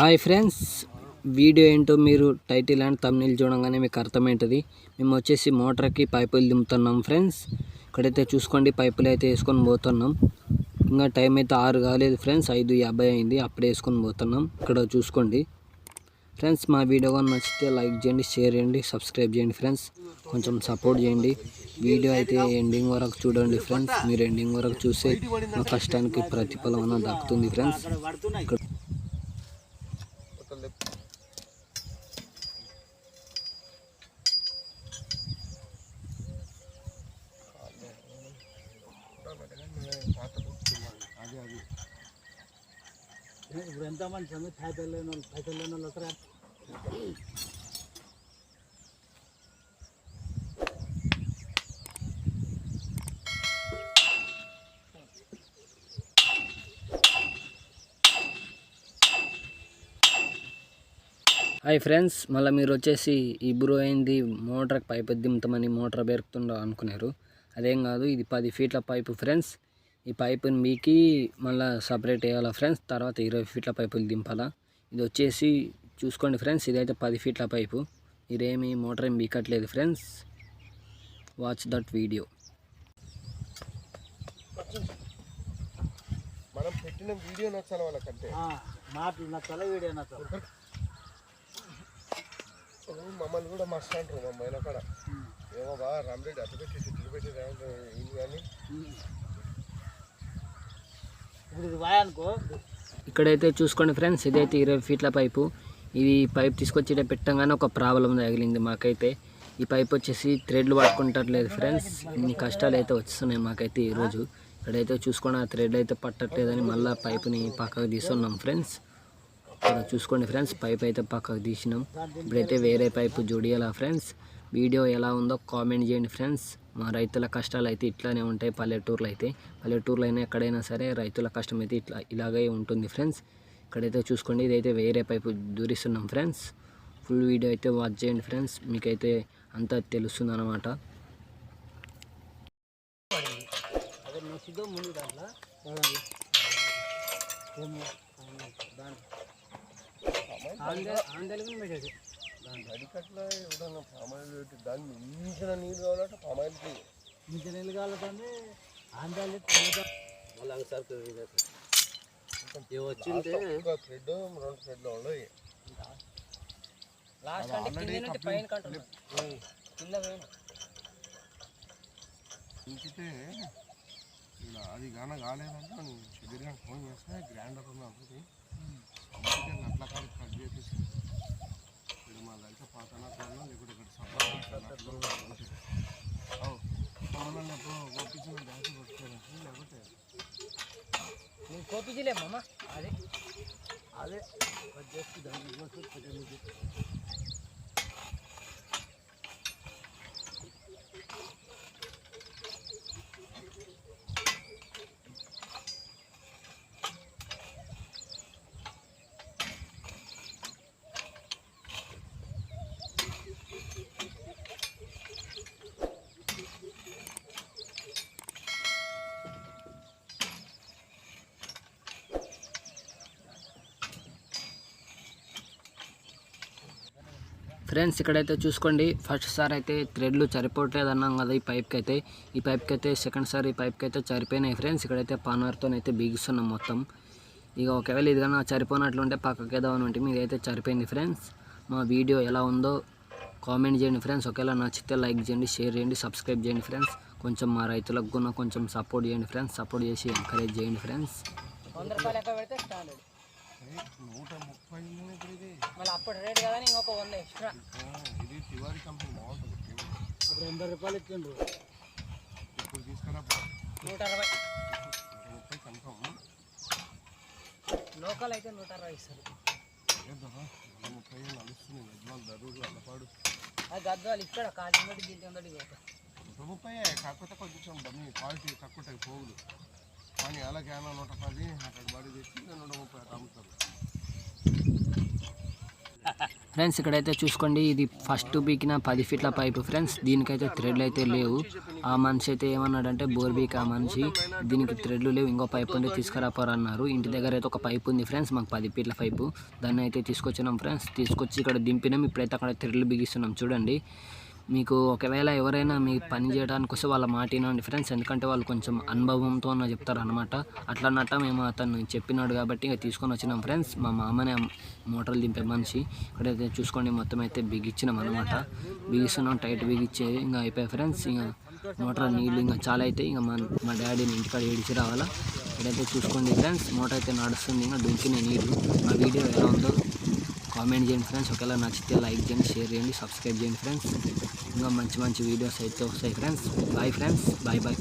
Hi friends video ఏంటో మీరు title and తమ్నీళ్ళు చూడంగానే మీకు అర్థమవుతుంది. మేము వచ్చేసి మోటార్కి పైపులు దింపుతున్నాం ఫ్రెండ్స్. ఇక్కడైతే చూసుకోండి పైపులు అయితే వేసుకొని పోతున్నాం. ఇంకా టైం అయితే ఆరు కాలేదు ఫ్రెండ్స్ ఐదు యాభై అయింది అప్పుడే వేసుకొని పోతున్నాం. ఇక్కడ చూసుకోండి. ఫ్రెండ్స్ మా వీడియో కానీ నచ్చితే లైక్ చేయండి షేర్ చేయండి సబ్స్క్రైబ్ చేయండి ఫ్రెండ్స్. కొంచెం సపోర్ట్ చేయండి. వీడియో అయితే ఎండింగ్ వరకు చూడండి ఫ్రెండ్స్. మీరు ఎండింగ్ వరకు చూస్తే మా కష్టానికి ప్రతిఫలం అన్న దక్కుతుంది ఫ్రెండ్స్. ఇప్పుడు ఎంతమంది సంగతి పైసలు లేని వాళ్ళు పైసలు లేని వాళ్ళు వస్తారా హాయ్ ఫ్రెండ్స్ మళ్ళీ మీరు వచ్చేసి ఈ బ్రో అయింది మోటార్కి పైప్ దింపుతామని మోటార్ బెరుకుతుండో అనుకున్నారు. అదేం కాదు ఇది పది ఫీట్ల పైపు ఫ్రెండ్స్ ఈ పైపుని మీకి మళ్ళీ సపరేట్ వేయాలా ఫ్రెండ్స్? తర్వాత ఇరవై ఫీట్ల పైపులు దింపాలా? ఇది వచ్చేసి చూసుకోండి ఫ్రెండ్స్ ఇదైతే పది ఫీట్ల పైపు. ఇదేమి మోటార్ ఏం బీకట్లేదు ఫ్రెండ్స్. వాచ్ దట్ వీడియో మనం పెట్టిన వీడియో నచ్చాలి వాళ్ళకంటే? మాటలు నా తల వీడియో నా తల మమ్మల్ని కూడా మస్తు అంటారు మా మైల కాడ ఏమో బా రామరెడ్డి అటు పెట్టి ఇటు పెట్టి ఇది కానీ? ఇక్కడైతే చూసుకోండి ఫ్రెండ్స్ ఇదైతే ఇరవై ఫీట్ల పైపు. ఇది పైప్ తీసుకొచ్చి పెట్టంగానే ఒక ప్రాబ్లం తగిలింది మాకైతే. ఈ పైప్ వచ్చేసి థ్రెడ్లు పట్టుకుంటట్లేదు ఫ్రెండ్స్. ఇన్ని కష్టాలు అయితే వస్తున్నాయి మాకైతే ఈరోజు. ఇక్కడైతే చూసుకోండి ఆ థ్రెడ్ అయితే పట్టట్లేదని మళ్ళీ పైపుని పక్కకు తీస్తున్నాం ఫ్రెండ్స్. ఇక్కడ చూసుకోండి ఫ్రెండ్స్ పైప్ అయితే పక్కకు తీసినాం. ఇప్పుడైతే వేరే పైపు జోడియాలా ఫ్రెండ్స్. వీడియో ఎలా ఉందో కామెంట్ చేయండి ఫ్రెండ్స్. మా రైతుల కష్టాలు అయితే ఇట్లానే ఉంటాయి పల్లెటూర్లో అయితే పల్లెటూర్లో అయినా ఎక్కడైనా సరే రైతుల కష్టం అయితే ఇట్లా ఇలాగే ఉంటుంది ఫ్రెండ్స్. ఇక్కడైతే చూసుకోండి ఇదైతే వేరే పైపు దూరిస్తున్నాం ఫ్రెండ్స్. ఫుల్ వీడియో అయితే వాచ్ చేయండి ఫ్రెండ్స్. మీకైతే అంతా తెలుస్తుంది అనమాట అదే నువ్వు అడికట్ల ఎవడన్నా పామాయిల్ పెట్టి దాన్ని మించిన నీళ్ళు కావాలంటే పామాయిల్కి ఇంత నీళ్ళు కావాలంటే ఆందోళన మళ్ళీ సరుకు వచ్చింటే ఒక థ్రెడ్ రెండు థ్రెడ్లు ఉన్నాయి. లాస్ట్ అంటే కింద నుండి పైన కంటున్నాం కింద పోయిన. ఇంకితే ఇలా అది గాన కాలేదంటే షెడ్యూల్ ఫోన్ చేస్తే గ్రైండర్ ఉంది అనుకుంది అందుకే నట్ల కాడ కట్ చేసేసి నువ్వు కోపించలే మామ అదే ఫ్రెండ్స్ ఇక్కడైతే చూసుకోండి. ఫస్ట్ సార్ అయితే థ్రెడ్లు సరిపోవట్లేదు అన్నాం కదా ఈ పైప్కి అయితే ఈ పైప్కి అయితే సెకండ్ సార్ ఈ పైప్కి అయితే సరిపోయినాయి ఫ్రెండ్స్. ఇక్కడైతే పానర్తో అయితే బిగిస్తున్నాం మొత్తం. ఇక ఒకవేళ ఇది కన్నా సరిపోనట్లుంటే పక్కకి ఏదామని ఉంటే అయితే సరిపోయింది ఫ్రెండ్స్. మా వీడియో ఎలా ఉందో కామెంట్ చేయండి ఫ్రెండ్స్. ఒకవేళ నచ్చితే లైక్ చేయండి షేర్ చేయండి సబ్స్క్రైబ్ చేయండి ఫ్రెండ్స్. కొంచెం మా రైతులకు కూడా కొంచెం సపోర్ట్ చేయండి ఫ్రెండ్స్. సపోర్ట్ చేసి ఎంకరేజ్ చేయండి ఫ్రెండ్స్. వంద నూట ముప్పై ఇది మళ్ళీ అప్పుడు రేట్ కదా ఇంకొక వంద ఎక్స్ట్రా. ఇది తివారి కంపెనీ బాగుంటుంది అప్పుడు ఎనభై రూపాయలు ఇచ్చిండ్రు ఇప్పుడు తీసుకురా నూట అరవై. ముప్పై కన్ఫర్మ్ లోకల్ అయితే నూట అరవై ఇస్తారు. ముప్పై నడుస్తుంది దరూరు అల్లపాడు. అది గద్దాలు ఇక్కడ దీంట్లో ఉందడి నూట ముప్పై కాకపోతే కొంచెం డమ్మి క్వాలిటీ తక్కువ పోగులు. కానీ అలాగే నూట పది అక్కడ బడి తెచ్చి నూట ముప్పై అమ్ముతారు. ఫ్రెండ్స్ ఇక్కడైతే చూసుకోండి ఇది ఫస్ట్ బీకిన పది ఫీట్ల పైపు ఫ్రెండ్స్ దీనికైతే థ్రెడ్లు అయితే లేవు. ఆ మనిషి అయితే ఏమన్నాడంటే బోర్ బీక్ ఆ మనిషి దీనికి థ్రెడ్లు లేవు ఇంకో పైపు ఉంటే తీసుకురాపోరు అన్నారు. ఇంటి దగ్గర అయితే ఒక పైపు ఉంది ఫ్రెండ్స్ మాకు పది ఫీట్ల పైపు దాన్ని అయితే తీసుకొచ్చినాం ఫ్రెండ్స్ తీసుకొచ్చి ఇక్కడ దింపినాం ఇప్పుడైతే అక్కడ థ్రెడ్లు బిగిస్తున్నాం. చూడండి. మీకు ఒకవేళ ఎవరైనా మీ పని చేయడానికి వస్తే వాళ్ళ మాట వినండి ఫ్రెండ్స్. ఎందుకంటే వాళ్ళు కొంచెం అనుభవంతో అన్న చెప్తారు అనమాట అట్లా అన్నట్ట మేము అతను చెప్పినాడు కాబట్టి ఇక తీసుకొని వచ్చినాం ఫ్రెండ్స్. మా మామనే మోటార్లు దింపే మనిషి. ఇక్కడైతే చూసుకోండి మొత్తం అయితే బిగించినాం అనమాట బిగిస్తున్నాం టైట్ బిగిచ్చే ఇంకా అయిపోయాయి ఫ్రెండ్స్. ఇంకా మోటార్ నీళ్ళు ఇంకా చాలా అయితే ఇంకా మా మా డాడీని ఇంటికాడ ఏడిచి రావాలా. ఇక్కడైతే చూసుకోండి ఫ్రెండ్స్ మోటార్ అయితే నడుస్తుంది ఇంకా దుంకిన నీళ్ళు మా వీడియో ఎలా ఉందో కామెంట్ చేయండి ఫ్రెండ్స్ ఒకవేళ నచ్చితే లైక్ చేయండి షేర్ చేయండి సబ్స్క్రైబ్ చేయండి ఫ్రెండ్స్ ఇంకా మంచి మంచి వీడియోస్ అయితే వస్తాయి friends bye friends bye bye